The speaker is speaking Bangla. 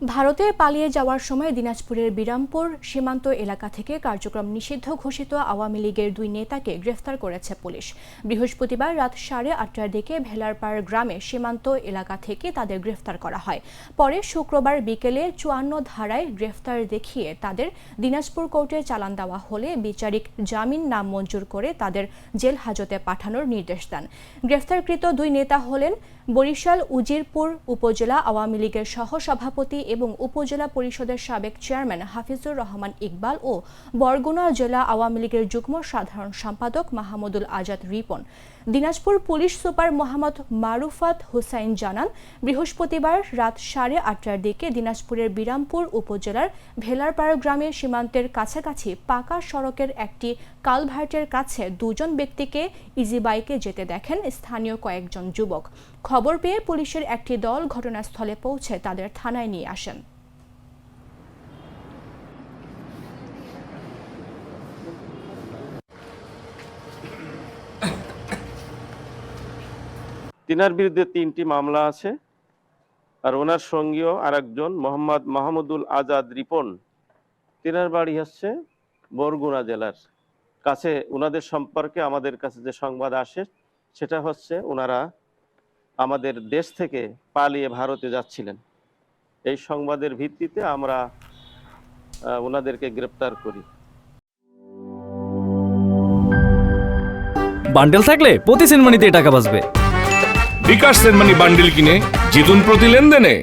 ভারতে পালিয়ে যাওয়ার সময় দিনাজপুরের বিরামপুর সীমান্ত এলাকা থেকে কার্যক্রম নিষিদ্ধ ঘোষিত আওয়ামী লীগের দুই নেতাকে গ্রেফতার করেছে পুলিশ। বৃহস্পতিবার রাত সাড়ে আটটার দিকে ভেলারপাড় গ্রামে সীমান্ত এলাকা থেকে তাদের গ্রেফতার করা হয়। পরে শুক্রবার বিকেলে চুয়ান্ন ধারায় গ্রেফতার দেখিয়ে তাদের দিনাজপুর কোর্টে চালান দেওয়া হলে বিচারিক জামিন নাম মঞ্জুর করে তাদের জেল হাজতে পাঠানোর নির্দেশ দেন। গ্রেফতারকৃত দুই নেতা হলেন বরিশাল উজিরপুর উপজেলা আওয়ামী লীগের সহসভাপতি এবং উপজেলা পরিষদের সাবেক চেয়ারম্যান হাফিজুর রহমান ইকবাল ও বরগুনা জেলা আওয়ামী লীগের যুগ্ম সাধারণ সম্পাদক মাহমুদুল আজাদ রিপন। দিনাজপুর পুলিশ সুপার মোহাম্মদ মারুফাত হুসাইন জানান, বৃহস্পতিবার রাত সাড়ে আটটার দিকে দিনাজপুরের বিরামপুর উপজেলার ভেলারপাড়া গ্রামের সীমান্তের কাছাকাছি পাকা সড়কের একটি কালভার্টের কাছে দুজন ব্যক্তিকে ইজি বাইকে যেতে দেখেন স্থানীয় কয়েকজন যুবক। খবর পেয়ে পুলিশের একটি দল ঘটনাস্থলে পৌঁছে তাদের থানায় নিয়ে আসেন তিনার বিরুদ্ধে তিনটি মামলা আছে, আর ওনার সঙ্গীও আরেকজন, মোহাম্মদ মাহমুদুল আজাদ রিপন। তিনার বাড়ি হচ্ছে বরগুনা জেলার কাছে। ওনাদের সম্পর্কে আমাদের কাছে যে সংবাদ আসে, সেটা হচ্ছে ওনারা আমাদের দেশ থেকে পালিয়ে ভারতে যাচ্ছিলেন। এই সংবাদের ভিত্তিতে আমরা আহ, ওনাদেরকে গ্রেপ্তার করি। বান্ডেল থাকলে প্রতি সিনেমানিতে টাকা বাঁচবে। বিকাশ সেনমানি বান্ডেল কিনে জিতুন প্রতি লেনদেনে।